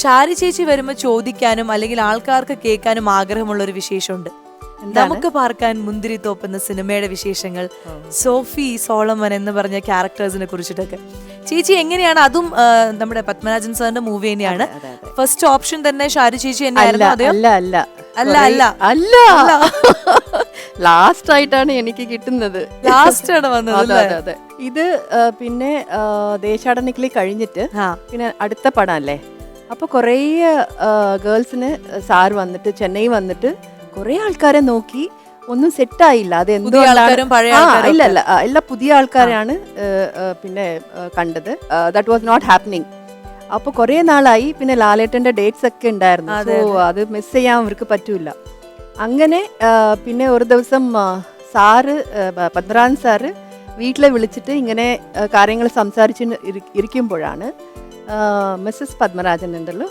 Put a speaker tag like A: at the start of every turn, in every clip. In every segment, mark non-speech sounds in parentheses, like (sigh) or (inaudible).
A: ഷാരി ചേച്ചി വരുമ്പോ ചോദിക്കാനും അല്ലെങ്കിൽ ആൾക്കാർക്ക് കേൾക്കാനും ആഗ്രഹമുള്ള ഒരു വിശേഷമുണ്ട് നമുക്ക് പാർക്കാൻ മുന്തിരി തോപ്പെന്ന സിനിമയുടെ വിശേഷങ്ങൾ സോഫി സോളമൻ എന്ന് പറഞ്ഞ ക്യാരക്ടേഴ്സിനെ കുറിച്ചിട്ടൊക്കെ. ചേച്ചി എങ്ങനെയാണ്? അതും നമ്മുടെ പത്മരാജൻ സാറിന്റെ മൂവി തന്നെയാണ്. ഫസ്റ്റ് ഓപ്ഷൻ തന്നെ ഷാരി ചേച്ചി
B: അല്ല
A: തന്നെയായിരുന്നു
B: അല്ല അല്ല.
A: അല്ല, അല്ല.
B: അല്ല. (laughs) ലാസ്റ്റ് ആയിട്ടാണ് എനിക്ക് കിട്ടുന്നത്.
A: ലാസ്റ്റ് ആണ് വന്നത്.
B: ഇത് പിന്നെ ദേശാടനക്കിളി കഴിഞ്ഞിട്ട് പിന്നെ അടുത്ത പടം അല്ലേ? അപ്പൊ കുറേ ഗേൾസിന് സാർ വന്നിട്ട് ചെന്നൈ വന്നിട്ട് കുറേ ആൾക്കാരെ നോക്കി ഒന്നും സെറ്റ് ആയില്ല അത് എന്തുകൊണ്ടാണ് ഇല്ല. അല്ല എല്ലാ പുതിയ ആൾക്കാരാണ് പിന്നെ കണ്ടത്. ദാറ്റ് വാസ് നോട്ട് ഹാപ്പനിങ് അപ്പൊ കുറേ നാളായി. പിന്നെ ലാലേട്ടന്റെ ഡേറ്റ്സ് ഒക്കെ ഉണ്ടായിരുന്നു. സോ അത്. മിസ് ചെയ്യാൻ അവർക്ക് പറ്റൂല. അങ്ങനെ പിന്നെ ഒരു ദിവസം സാറ് പത്മരാജൻ സാറ് വീട്ടിലെ വിളിച്ചിട്ട് ഇങ്ങനെ കാര്യങ്ങൾ സംസാരിച്ച് ഇരിക്കുമ്പോഴാണ് മിസ്സസ് പത്മരാജൻ ഉണ്ടല്ലോ.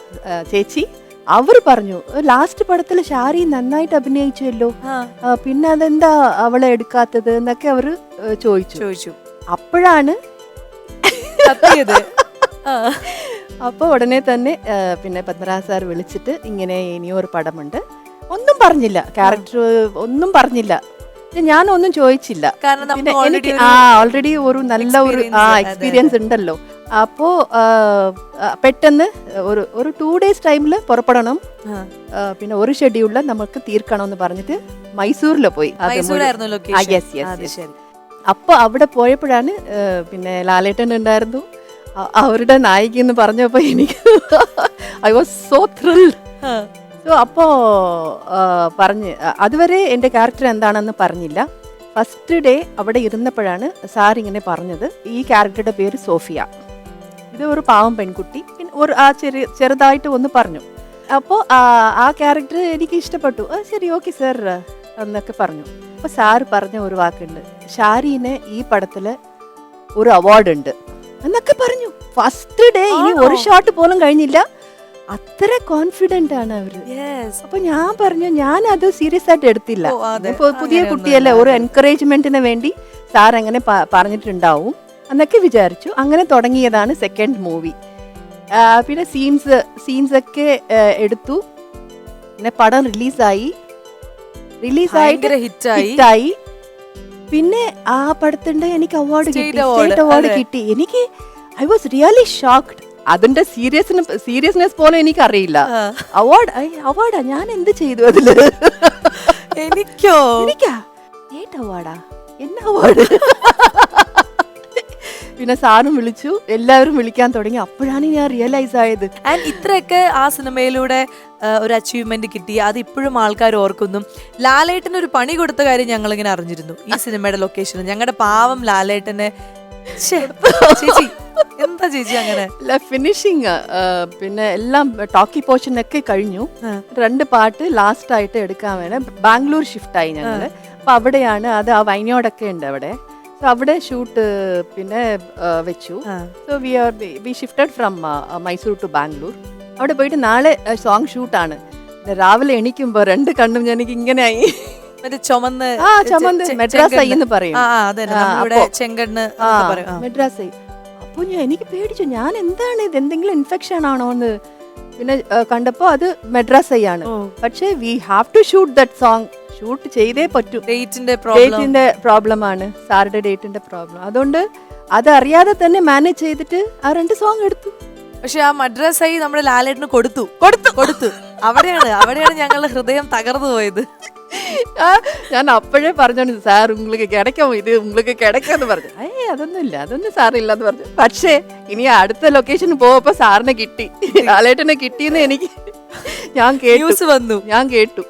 B: ചേച്ചി അവർ പറഞ്ഞു ലാസ്റ്റ് പടത്തിൽ ഷാരി നന്നായിട്ട് അഭിനയിച്ചുവല്ലോ പിന്നെ അതെന്താ അവളെ എടുക്കാത്തത്? എന്നൊക്കെ അവർ ചോദിച്ചു.
A: ചോദിച്ചു.
B: അപ്പോഴാണ്
A: അപ്പൊ
B: അപ്പോൾ ഉടനെ തന്നെ പിന്നെ പത്മരാജ സാർ വിളിച്ചിട്ട് ഇങ്ങനെ ഇനിയൊരു പടമുണ്ട്. ഒന്നും പറഞ്ഞില്ല. ക്യാരക്ടർ ഒന്നും പറഞ്ഞില്ല. ഞാൻ ഞാനൊന്നും ചോദിച്ചില്ല. എനിക്ക് ആ ഓൾറെഡി ഒരു നല്ല ഒരു ആ എക്സ്പീരിയൻസ് ഉണ്ടല്ലോ. അപ്പോ ആ, ആ, പെട്ടെന്ന് ഒരു ഒരു ടു ഡേയ്സ് ടൈമിൽ പുറപ്പെടണം. പിന്നെ ഒരു ഷെഡ്യൂളിൽ നമുക്ക് തീർക്കണം എന്ന് പറഞ്ഞിട്ട് മൈസൂരിൽ പോയി. അത് മുഴുവൻ-
A: മൈസൂരായിരുന്നു ലൊക്കേഷൻ
B: yes, yes,
A: അത്
B: yes.
A: ശരി.
B: അപ്പൊ അവിടെ പോയപ്പോഴാണ് പിന്നെ ലാലേട്ടൻ ഉണ്ടായിരുന്നു. അവരുടെ നായിക എന്ന് പറഞ്ഞപ്പോൾ എനിക്ക് I was so thrill so അപ്പോൾ പറഞ്ഞ് അതുവരെ എന്റെ ക്യാരക്ടർ എന്താണെന്ന് പറഞ്ഞില്ല. ഫസ്റ്റ് ഡേ അവിടെ ഇരുന്നപ്പോഴാണ് സാർ ഇങ്ങനെ പറഞ്ഞത്. ഈ ക്യാരക്ടറുടെ പേര് സോഫിയ. ഇത് ഒരു പാവം പെൺകുട്ടി. പിന്നെ ഒരു ആ ചെറിയ ചെറുതായിട്ട് ഒന്ന് പറഞ്ഞു. അപ്പോൾ ആ ക്യാരക്ടർ എനിക്ക് ഇഷ്ടപ്പെട്ടു. ശരി ഓക്കെ സർ എന്നൊക്കെ പറഞ്ഞു. അപ്പോൾ സാർ പറഞ്ഞ ഒരു വാക്കുണ്ട്. ഷാരീന് ഈ പടത്തിൽ ഒരു അവാർഡ് ഉണ്ട് എന്നൊക്കെ പറഞ്ഞു. ഫസ്റ്റ് ഡേ ഇനി ഒരു ഷോട്ട് പോലും കഴിഞ്ഞില്ല. അത്ര കോൺഫിഡന്റ് ആണ്
A: അവർ.
B: അപ്പൊ ഞാൻ പറഞ്ഞു ഞാൻ അത് സീരിയസ് ആയിട്ട് എടുത്തില്ല. പുതിയ കുട്ടിയല്ലേ ഒരു. എൻകറേജ്മെന്റിന് വേണ്ടി സാർ അങ്ങനെ പറഞ്ഞിട്ടുണ്ടാവും. എന്നൊക്കെ വിചാരിച്ചു. അങ്ങനെ തുടങ്ങിയതാണ് സെക്കൻഡ് മൂവി പിന്നെ സീൻസ് സീൻസൊക്കെ എടുത്തു. പിന്നെ പടം റിലീസായി റിലീസായിട്ട്
A: ഹിറ്റായി
B: പിന്നെ ആ പടത്തിന്റെ എനിക്ക് അവാർഡ് കിട്ടി. സ്റ്റേറ്റ് അവാർഡ് കിട്ടി. എനിക്ക് ഐ വാസ് റിയലി ഷോക്ക്ഡ് അതിന്റെ സീരിയസ് സീരിയസ്നെസ് പോലും എനിക്ക് അറിയില്ല അവാർഡ് അവാർഡാ ഞാൻ എന്ത് ചെയ്തു അതിൽ?
A: എനിക്കോ?
B: എനിക്കാ? സ്റ്റേറ്റ് അവാർഡാ എന്ന അവാർഡ് പിന്നെ സാറും വിളിച്ചു എല്ലാവരും വിളിക്കാൻ തുടങ്ങി. അപ്പോഴാണ് ഞാൻ റിയലൈസ് ആയത്.
A: ആൻഡ് ഇത്രയൊക്കെ ആ സിനിമയിലൂടെ ഒരു അച്ചീവ്മെന്റ് കിട്ടി. അത് ഇപ്പോഴും ആൾക്കാർ ഓർക്കുന്നു. ലാലേട്ടന് ഒരു പണി കൊടുത്ത കാര്യം ഞങ്ങൾ ഇങ്ങനെ അറിഞ്ഞിരുന്നു. ഈ സിനിമയുടെ ലൊക്കേഷൻ ഞങ്ങളുടെ പാവം ലാലേട്ടനെ. ചേച്ചി എന്താ ചേച്ചി അങ്ങനെ?
B: ഫിനിഷിങ് പിന്നെ എല്ലാം ടോക്കി പോർഷൻ ഒക്കെ കഴിഞ്ഞു. രണ്ട് പാട്ട് ലാസ്റ്റ് ആയിട്ട് എടുക്കാൻ വേണം. ബാംഗ്ലൂർ ഷിഫ്റ്റ് ആയി ഞങ്ങൾ. അപ്പൊ അവിടെയാണ് അത് ആ വൈനോടൊക്കെ ഉണ്ട് അവിടെ. അവിടെ ഷൂട്ട് പിന്നെ ആ, വെച്ചു.
A: ആ.
B: So we are we shifted from Mysore to Bangalore അവിടെ പോയിട്ട് നാളെ സോങ് ഷൂട്ടാണ് രാവിലെ എണീക്കുമ്പോ രണ്ട് കണ്ണും എനിക്ക് ഇങ്ങനെയായി
A: മറ്റേ ചുമന്ന്
B: ആ ചമന്ത്
A: ചെ-
B: മെഡ്രാസ്
A: ചെങ്കണ്ണ്.
B: എന്ന് പറയും.
A: ആ ആ, അതന്നെ.
B: ആ,
A: നമ്മളിവിടെ
B: അപ്പൊ-
A: ചെങ്കണ്ണ്
B: ആ
A: എന്നൊക്കെ പറയും. ആ.
B: മെഡ്രാസ് അപ്പൊ ഞാൻ എനിക്ക് പേടിച്ചു. ഞാൻ എന്താണ് ഇത്? എന്തെങ്കിലും ഇൻഫെക്ഷൻ ആണോ എന്ന്. പിന്നെ കണ്ടപ്പോൾ കണ്ടപ്പോ അത് മെഡ്രാസ് ആണ്
A: ഓ.
B: പക്ഷേ we have to shoot that song shoot ചെയ്തേ പറ്റൂ.
A: ഡേറ്റിന്റെ
B: ഡേറ്റിന്റെ പ്രോബ്ലം ആണ്. സാറുടെ ഡേറ്റിന്റെ പ്രോബ്ലം അതുകൊണ്ട് അത് അറിയാതെ തന്നെ മാനേജ് ചെയ്തിട്ട് ആ രണ്ട് സോങ് എടുത്തു.
A: പക്ഷെ ആ മദ്രസായി നമ്മുടെ ലാലേട്ടിന് കൊടുത്തു. കൊടുത്തു. കൊടുത്തു. അവിടെയാണ് അവിടെയാണ് ഞങ്ങളുടെ ഹൃദയം തകർന്നു പോയത്.
B: ഞാൻ അപ്പോഴേ പറഞ്ഞു സാർ ഉങ്ങൾക്ക് കിടക്കാം ഇത് ഉങ്ങൾക്ക് കിടക്കാന്ന് പറഞ്ഞു. ഏ അതൊന്നും ഇല്ല അതൊന്നും സാറില്ല എന്ന് പറഞ്ഞു. പക്ഷേ ഇനി അടുത്ത ലൊക്കേഷൻ പോവപ്പോ സാറിനെ കിട്ടി. ലാലേട്ടനെ കിട്ടിയെന്ന് എനിക്ക് ഞാൻ കേട്ടു.
A: വന്നു.
B: ഞാൻ കേട്ടു.